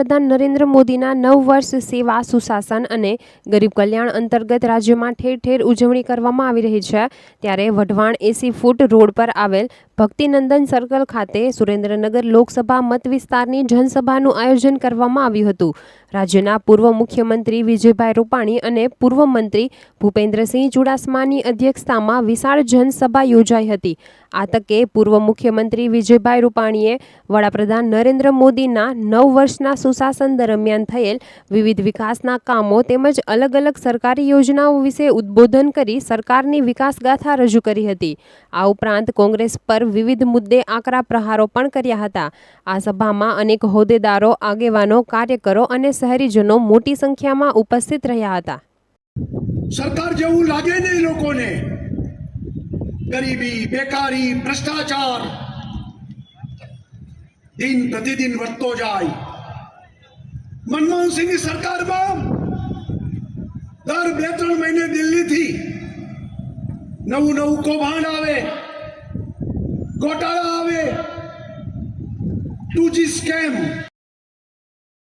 વડાપ્રધાન નરેન્દ્ર મોદીના નવ વર્ષ સેવા સુશાસન અને ગરીબ કલ્યાણ અંતર્ગત રાજ્યમાં ઠેર ઠેર ઉજવણી કરવામાં આવી રહી છે. ત્યારે વઢવાણ એસી ફૂટ રોડ પર આવેલ ભક્તિનંદન સર્કલ ખાતે સુરેન્દ્રનગર લોકસભા મત વિસ્તારની જનસભાનું આયોજન કરવામાં આવ્યું હતું. રાજ્યના પૂર્વ મુખ્યમંત્રી વિજયભાઈ રૂપાણી અને પૂર્વ મંત્રી ભૂપેન્દ્રસિંહ ચુડાસમાની અધ્યક્ષતામાં વિશાળ જનસભા યોજાઈ હતી. આ તકે પૂર્વ મુખ્યમંત્રી વિજયભાઈ રૂપાણીએ વડાપ્રધાન નરેન્દ્ર મોદીના નવ વર્ષના સુશાસન દરમિયાન થયેલ વિવિધ વિકાસના કામો તેમજ અલગ અલગ સરકારી યોજનાઓ વિશે ઉદ્બોધન કરી સરકારની વિકાસગાથા રજૂ કરી હતી. આ ઉપરાંત કોંગ્રેસ પર વિવિધ મુદ્દે આકરા પ્રહારો પણ કર્યા હતા. આ સભામાં અનેક હોદ્દેદારો, આગેવાનો, કાર્યકરો અને શહેરીજનો મોટી સંખ્યામાં ઉપસ્થિત રહ્યા હતા. સરકાર જેવું લાગે નહીં લોકોને. ગરીબી, બેકારી, ભ્રષ્ટાચાર દિન પ્રતિદિન વધતો જાય. મનમોહનસિંહની સરકારમાં દર બે ત્રણ મહિને દિલ્હીથી નવું નવું કૌભાંડ આવે. ঘটানো হবে টু জি স্ক্যাম